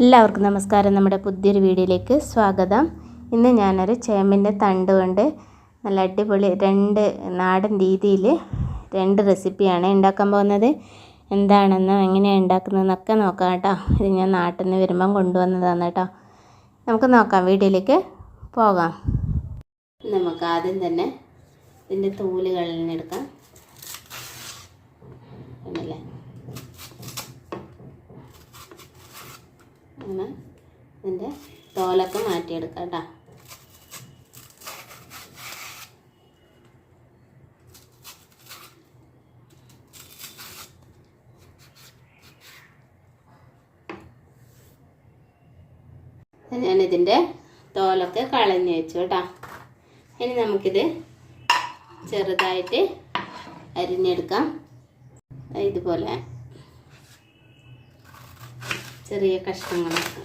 എല്ലാവർക്കും നമസ്കാരം. നമ്മുടെ പുതിയൊരു വീഡിയോയിലേക്ക് സ്വാഗതം. ഇന്ന് ഞാനൊരു ചേമ്പിന്റെ തണ്ട് കൊണ്ട് നല്ല അടിപൊളി രണ്ട് നാടൻ രീതിയിൽ രണ്ട് റെസിപ്പിയാണ് ഉണ്ടാക്കാൻ പോകുന്നത്. എന്താണെന്നോ എങ്ങനെയാണ് ഉണ്ടാക്കുന്നതെന്നൊക്കെ നോക്കാം കേട്ടോ. ഇത് ഞാൻ നാട്ടിൽ നിന്ന് വരുമ്പം കൊണ്ടുവന്നതാണ് കേട്ടോ. നമുക്ക് നോക്കാം വീഡിയോയിലേക്ക് പോകാം. നമുക്ക് ആദ്യം തന്നെ ഇതിന്റെ തൂലുകളിൽ കളഞ്ഞെടുക്കാം കണ്ടില്ലേ? അങ്ങനെ ഇതിന്റെ തോലൊക്കെ മാറ്റിയെടുക്കാം കേട്ടോ. ഞാനിതിന്റെ തോലൊക്കെ കളഞ്ഞ് വെച്ചു കേട്ടോ. ഇനി നമുക്കിത് ചെറുതായിട്ട് അരിഞ്ഞെടുക്കാം. ഇതുപോലെ ചെറിയ കഷ്ണങ്ങളൊക്കെ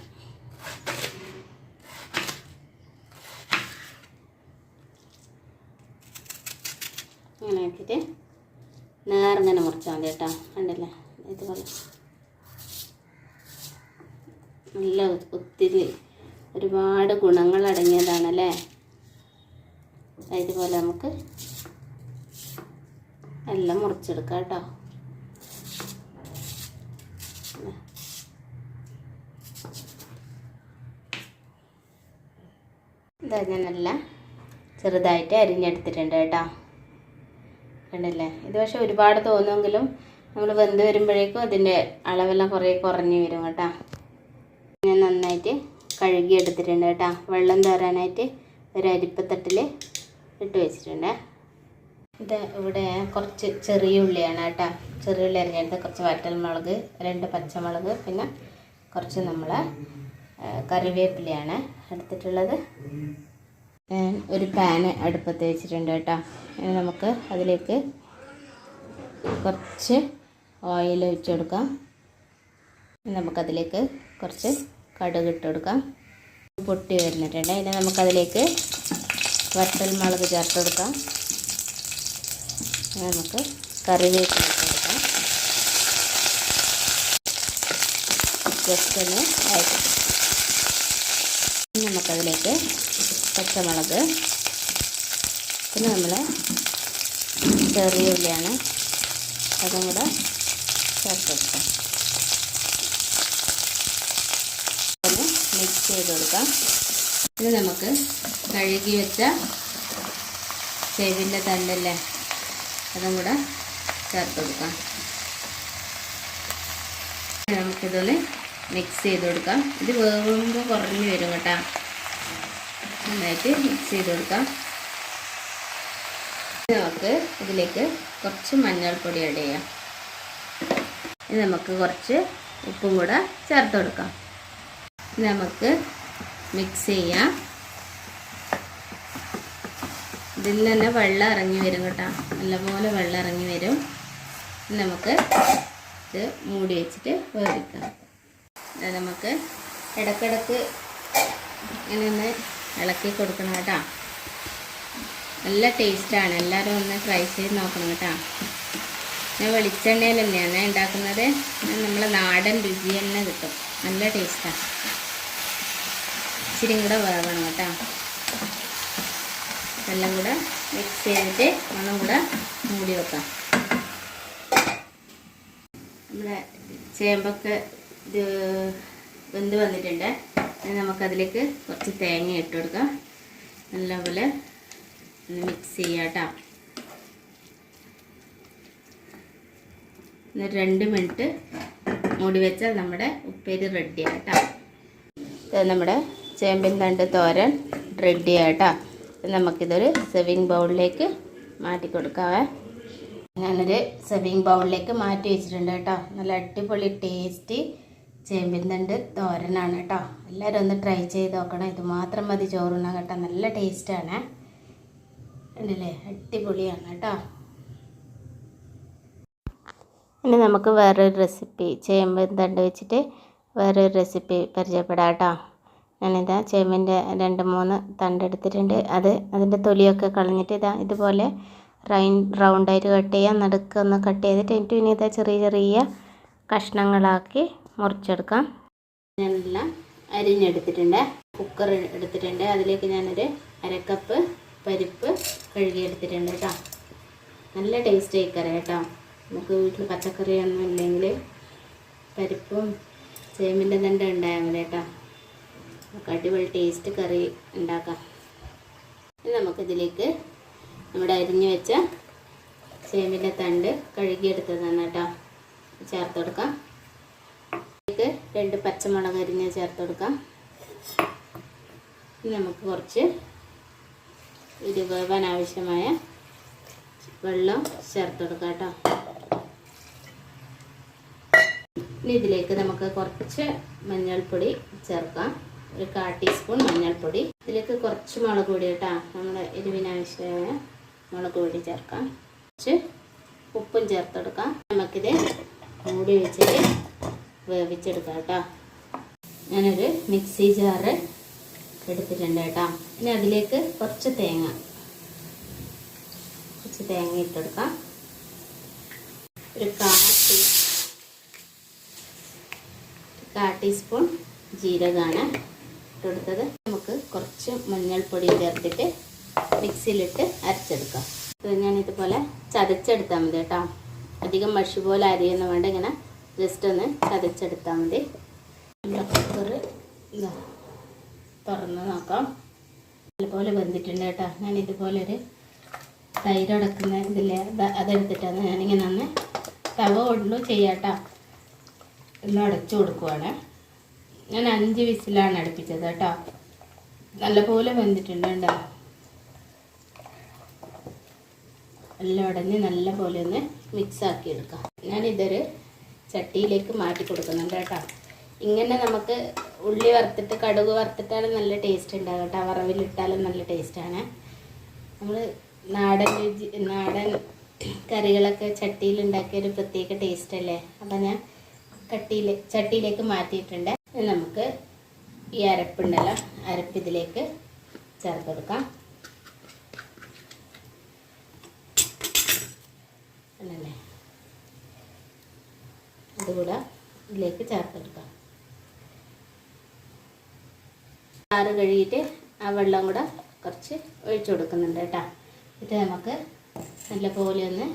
അങ്ങനെ ആക്കിയിട്ട് നേർങ്ങനെ മുറിച്ചാൽ മതി കേട്ടോ കണ്ടില്ലേ? ഇതുപോലെ. നല്ല ഒത്തിരി ഒരുപാട് ഗുണങ്ങൾ അടങ്ങിയതാണല്ലേ ഇതുപോലെ നമുക്ക് എല്ലാം മുറിച്ചെടുക്കാം കേട്ടോ. ഇതാ ഞാനെല്ലാം ചെറുതായിട്ട് അരിഞ്ഞെടുത്തിട്ടുണ്ട് കേട്ടോ. കണ്ടില്ലേ? ഇത് പക്ഷെ ഒരുപാട് തോന്നുമെങ്കിലും നമ്മൾ വെന്ത് വരുമ്പോഴേക്കും അതിന്റെ അളവെല്ലാം കുറേ കുറഞ്ഞ് വരും കേട്ടോ. ഞാൻ നന്നായിട്ട് കഴുകി എടുത്തിട്ടുണ്ട് കേട്ടോ. വെള്ളം തോരാനായിട്ട് ഒരു അരിപ്പത്തട്ടിൽ ഇട്ട് വെച്ചിട്ടുണ്ട്. ഇത് ഇവിടെ കുറച്ച് ചെറിയ ഉള്ളിയാണ് കേട്ടോ. ചെറിയ ഉള്ളി അരിഞ്ഞെടുത്ത് കുറച്ച് വറ്റൽമുളക് രണ്ട് പച്ചമുളക് പിന്നെ കുറച്ച് നമ്മൾ കറിവേപ്പിലയാണ് എടുത്തിട്ടുള്ളത്. ഒരു പാന് അടുപ്പത്ത് വെച്ചിട്ടുണ്ട് കേട്ടോ. ഇനി നമുക്ക് അതിലേക്ക് കുറച്ച് ഓയിൽ ഒഴിച്ചു കൊടുക്കാം. നമുക്കതിലേക്ക് കുറച്ച് കടുക് ഇട്ട് കൊടുക്കാം. പൊട്ടി വരുന്നിട്ടുണ്ട്. ഇനി നമുക്കതിലേക്ക് വറ്റൽ മുളക് ചേർത്ത് കൊടുക്കാം. നമുക്ക് കറിവേപ്പില ഇട്ട് കൊടുക്കാം. ജസ്റ്റ് ഒന്ന് അയക്കും നമുക്കതിലേക്ക് പച്ചമുളക്. പിന്നെ നമ്മൾ ചെറിയ ഉള്ളിയാണ് അതും കൂടെ ചേർത്ത് കൊടുക്കാം മിക്സ് ചെയ്ത് കൊടുക്കാം. ഇത് നമുക്ക് കഴുകി വെച്ച ചെവിന്റെ തണ്ടല്ലേ? അതും കൂടെ ചേർത്ത് കൊടുക്കാം. നമുക്കിതൊന്ന് മിക്സ് ചെയ്ത് കൊടുക്കാം ഇത് വേവുമ്പോൾ കുറഞ്ഞ് വരും കേട്ടോ. നന്നായിട്ട് മിക്സ് ചെയ്ത് കൊടുക്കാം നമുക്ക് ഇതിലേക്ക് കുറച്ച് മഞ്ഞൾപ്പൊടി ആഡ് ചെയ്യാം. ഇനി നമുക്ക് കുറച്ച് ഉപ്പും കൂടെ ചേർത്ത് കൊടുക്കാം. നമുക്ക് മിക്സ് ചെയ്യാം. ഇതിൽ തന്നെ വെള്ളം ഇറങ്ങി വരും കേട്ടോ. നല്ലപോലെ വെള്ളം ഇറങ്ങി വരും. നമുക്ക് ഇത് മൂടി വെച്ചിട്ട് വേവിക്കാം. നമുക്ക് ഇടക്കിടക്ക് ഇങ്ങനെ ഇളക്കി കൊടുക്കണം കേട്ടോ. നല്ല ടേസ്റ്റാണ് എല്ലാവരും ഒന്ന് ട്രൈ ചെയ്ത് നോക്കണം കേട്ടോ. ഞാൻ വെളിച്ചെണ്ണയിൽ തന്നെയാണ് ഉണ്ടാക്കുന്നത്? നമ്മളെ നാടൻ രുചി തന്നെ കിട്ടും. നല്ല ടേസ്റ്റാണ് ഇച്ചിരി കൂടെ വേവണം കേട്ടോ. എല്ലാം കൂടെ മിക്സ് ചെയ്തിട്ട് ഒന്നും കൂടെ മൂടി വെക്കാം. നമ്മുടെ ചേമ്പൊക്കെ ഇത് വെന്ത് വന്നിട്ടുണ്ട്. നമുക്കതിലേക്ക് കുറച്ച് തേങ്ങ ഇട്ട് കൊടുക്കാം. നല്ലപോലെ ഒന്ന് മിക്സ് ചെയ്യാം കേട്ടോ. രണ്ട് മിനിറ്റ് മൂടി വെച്ചാൽ നമ്മുടെ ഉപ്പേരി റെഡിയാണ് കേട്ടോ. നമ്മുടെ ചേമ്പിൻ തണ്ട് തോരൻ റെഡിയാണ് കേട്ടോ. നമുക്കിതൊരു സെവിങ് ബൗളിലേക്ക് മാറ്റി കൊടുക്കാവേ. ഞാനൊരു സെവിങ് ബൗളിലേക്ക് മാറ്റി വെച്ചിട്ടുണ്ട് കേട്ടോ. നല്ല അടിപൊളി ടേസ്റ്റ് ചേമ്പിൻ തണ്ട് തോരനാണ് കേട്ടോ. എല്ലാവരും ഒന്ന് ട്രൈ ചെയ്ത് നോക്കണം. ഇത് മാത്രം മതി ചോറുണ്ണാൻ കേട്ടോ. നല്ല ടേസ്റ്റാണ് ഉണ്ടല്ലേ അടിപൊളിയാണ് കേട്ടോ. ഇനി നമുക്ക് വേറൊരു റെസിപ്പി ചേമ്പിൻ തണ്ട് വെച്ചിട്ട് വേറൊരു റെസിപ്പി പരിചയപ്പെടാം കേട്ടോ. ഞാനിതാ ചേമ്പിന്റെ രണ്ട് മൂന്ന് തണ്ട് എടുത്തിട്ടുണ്ട്. അത് അതിന്റെ തൊലിയൊക്കെ കളഞ്ഞിട്ട് ഇതാ ഇതുപോലെ റൈൻ റൗണ്ടായിട്ട് കട്ട് ചെയ്യാം. നടുക്കൊന്ന് കട്ട് ചെയ്തിട്ട് എനിക്ക് പിന്നെ ഇതാ ചെറിയ ചെറിയ കഷ്ണങ്ങളാക്കി മുറിച്ചെടുക്കാം. ഞാനെല്ലാം അരിഞ്ഞെടുത്തിട്ടുണ്ട്. കുക്കർ എടുത്തിട്ടുണ്ട്. അതിലേക്ക് ഞാനൊരു അരക്കപ്പ് പരിപ്പ് കഴുകിയെടുത്തിട്ടുണ്ട് കേട്ടോ. നല്ല ടേസ്റ്റ് ആയിക്കറി കേട്ടോ. നമുക്ക് വീട്ടിൽ പച്ചക്കറിയൊന്നും ഇല്ലെങ്കിൽ പരിപ്പും ചേമ്പിന്റെ തണ്ട ഉണ്ടായാൽ മതി കേട്ടോ. നമുക്ക് അടിപൊളി ടേസ്റ്റ് കറി ഉണ്ടാക്കാം. ഇനി നമുക്കിതിലേക്ക് നമ്മുടെ അരിഞ്ഞു വെച്ച ചേമ്പിന്റെ തണ്ട് കഴുകിയെടുത്തതാണ് കേട്ടോ. ചേർത്ത് കൊടുക്കാം. ഇതിലേക്ക് രണ്ട് പച്ചമുളക് അരിഞ്ഞ് ചേർത്ത് കൊടുക്കാം. ഇനി നമുക്ക് കുറച്ച് ഇത് വേവാൻ ആവശ്യമായ വെള്ളം ചേർത്ത് കൊടുക്കാം കേട്ടോ. ഇനി ഇതിലേക്ക് നമുക്ക് കുറച്ച് മഞ്ഞൾപ്പൊടി ചേർക്കാം. ഒരു കാ ടീസ്പൂൺ മഞ്ഞൾപ്പൊടി. ഇതിലേക്ക് കുറച്ച് മുളക് പൊടി കേട്ടോ. നമ്മുടെ ഇരുവിനാവശ്യമായ മുളക് പൊടി ചേർക്കാം. കുറച്ച് ഉപ്പും ചേർത്ത് കൊടുക്കാം. നമുക്കിത് മൂടി വെച്ചിട്ട് വേവിച്ചെടുക്കാം കേട്ടോ. ഞാനൊരു മിക്സി ജാറ് എടുത്തിട്ടുണ്ട് കേട്ടോ. ഇനി അതിലേക്ക് കുറച്ച് തേങ്ങ. കുറച്ച് തേങ്ങ ഇട്ടെടുക്കാം. ഒരു കാ ടീ കാ ടീസ്പൂൺ ജീരകമാണ് ഇട്ടെടുത്തത്. നമുക്ക് കുറച്ച് മഞ്ഞൾപ്പൊടി ചേർത്തിട്ട് മിക്സിയിലിട്ട് അരച്ചെടുക്കാം. ഇത് ഞാൻ ഇതുപോലെ ചതച്ചെടുത്താൽ മതി കേട്ടോ. അധികം മഷി പോലെ അരിയൊന്നും വേണ്ട ഇങ്ങനെ ജസ്റ്റ് ഒന്ന് ചതച്ചെടുത്താൽ മതി. നമ്മുടെ കുക്കർ തുറന്ന് നോക്കാം. നല്ലപോലെ വെന്തിട്ടുണ്ട് കേട്ടോ. ഞാൻ ഇതുപോലെ ഒരു തൈര് അടക്കുന്ന ഇതില്ലേ അത് അതെടുത്തിട്ടാണ് ഞാനിങ്ങനെ ഒന്ന് തവ കൊണ്ടു ചെയ്യാട്ടോ. ഒന്ന് അടച്ചു കൊടുക്കുവാണ്. ഞാൻ അഞ്ച് വിസിലാണ് അടുപ്പിച്ചത് കേട്ടോ. നല്ലപോലെ വെന്തിട്ടുണ്ട് കേട്ടോ എല്ലാം ഉടഞ്ഞ് നല്ല പോലെ ഒന്ന് മിക്സ് ആക്കി എടുക്കാം. ഞാനിതൊരു ചട്ടിയിലേക്ക് മാറ്റി കൊടുക്കുന്നുണ്ട് കേട്ടോ. ഇങ്ങനെ നമുക്ക് ഉള്ളി വറുത്തിട്ട് കടുക് വറുത്തിട്ടാലും നല്ല ടേസ്റ്റ് ഉണ്ടാകും കേട്ടോ. വറവിലിട്ടാലും നല്ല ടേസ്റ്റാണ് നമ്മൾ നാടൻ രുചി നാടൻ കറികളൊക്കെ ചട്ടിയിൽ ഉണ്ടാക്കിയ ഒരു പ്രത്യേക ടേസ്റ്റ് അല്ലേ? അപ്പം ഞാൻ കട്ടിയിൽ ചട്ടിയിലേക്ക് മാറ്റിയിട്ടുണ്ട്. നമുക്ക് ഈ അരപ്പുണ്ടല്ലോ അരപ്പ് ഇതിലേക്ക് ചേർത്ത് കൊടുക്കാം അല്ലേ അതുകൂടെ ഇതിലേക്ക് ചേർത്തെടുക്കാം. ചാറ് കഴുകിയിട്ട് ആ വെള്ളം കൂടെ കുറച്ച് ഒഴിച്ചു കൊടുക്കുന്നുണ്ട് കേട്ടോ. ഇത് നമുക്ക് നല്ലപോലെ ഒന്ന്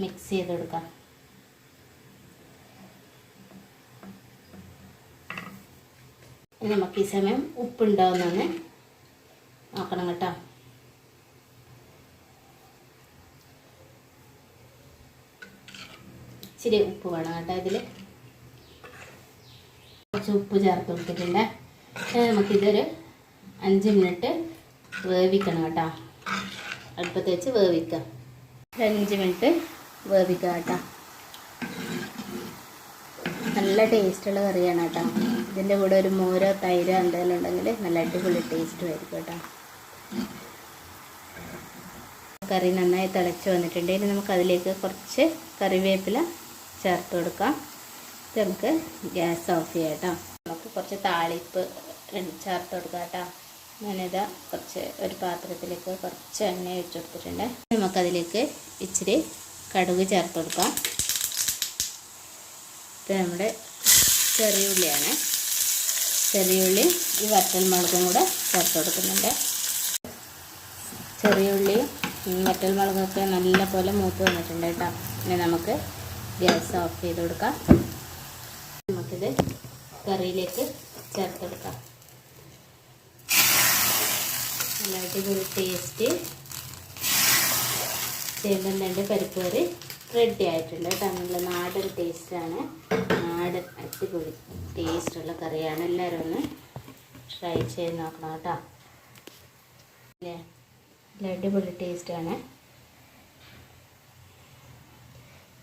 മിക്സ് ചെയ്തെടുക്കാം. നമുക്ക് ഈ സമയം ഉപ്പുണ്ടോയെന്നൊന്ന് നോക്കണം കേട്ടോ. ഇച്ചിരി ഉപ്പ് വേണം കേട്ടോ ഇതിൽ കുറച്ച് ഉപ്പ് ചേർത്ത് കൊടുത്തിട്ടുണ്ട്. നമുക്കിതൊരു അഞ്ച് മിനിറ്റ് വേവിക്കണം കേട്ടോ. അടുപ്പത്ത് വെച്ച് വേവിക്കാം. അഞ്ച് മിനിറ്റ് വേവിക്കാം കേട്ടോ. നല്ല ടേസ്റ്റുള്ള കറിയാണ് കേട്ടോ. ഇതിന്റെ കൂടെ ഒരു മോരോ തൈരോ എന്തെങ്കിലും ഉണ്ടെങ്കിൽ നല്ല അടിപൊളി ടേസ്റ്റും ആയിരിക്കും കേട്ടോ. കറി നന്നായി തിളച്ച് വന്നിട്ടുണ്ട്. ഇനി നമുക്ക് അതിലേക്ക് കുറച്ച് കറിവേപ്പില ചേർത്ത് കൊടുക്കാം ഇത് നമുക്ക് ഗ്യാസ് ഓഫ് ചെയ്യാം കേട്ടോ. നമുക്ക് കുറച്ച് താളിപ്പ് ചേർത്ത് കൊടുക്കാം കേട്ടോ. ഞാനിതാ കുറച്ച് ഒരു പാത്രത്തിലേക്ക് കുറച്ച് എണ്ണ ഒഴിച്ചു കൊടുത്തിട്ടുണ്ട്. നമുക്കതിലേക്ക് ഇച്ചിരി കടുക് ചേർത്ത് കൊടുക്കാം. ഇത് നമ്മുടെ ചെറിയ ഉള്ളിയാണ്. ചെറിയ ഉള്ളി ഈ വറ്റൽ മുളകും കൂടെ ചേർത്ത് കൊടുക്കുന്നുണ്ട്. ചെറിയ ഉള്ളിയും വറ്റൽ മുളകൊക്കെ നല്ല പോലെ മൂത്ത് വന്നിട്ടുണ്ട് കേട്ടോ. ഇനി നമുക്ക് ഗ്യാസ് ഓഫ് ചെയ്ത് കൊടുക്കാം. നമുക്കിത് കറിയിലേക്ക് ചേർത്ത് കൊടുക്കാം. നല്ല അടിപൊളി ടേസ്റ്റ് ചേമ്പൻ രണ്ട് പരിപ്പ് കറി റെഡി ആയിട്ടുണ്ട് തമ്മിലുള്ള നാടൻ ടേസ്റ്റാണ് നാടൻ അടിപൊളി ടേസ്റ്റുള്ള കറിയാണ്. എല്ലാവരും ഒന്ന് ട്രൈ ചെയ്ത് നോക്കണം കേട്ടോ. അല്ലേ? നല്ല അടിപൊളി ടേസ്റ്റാണ്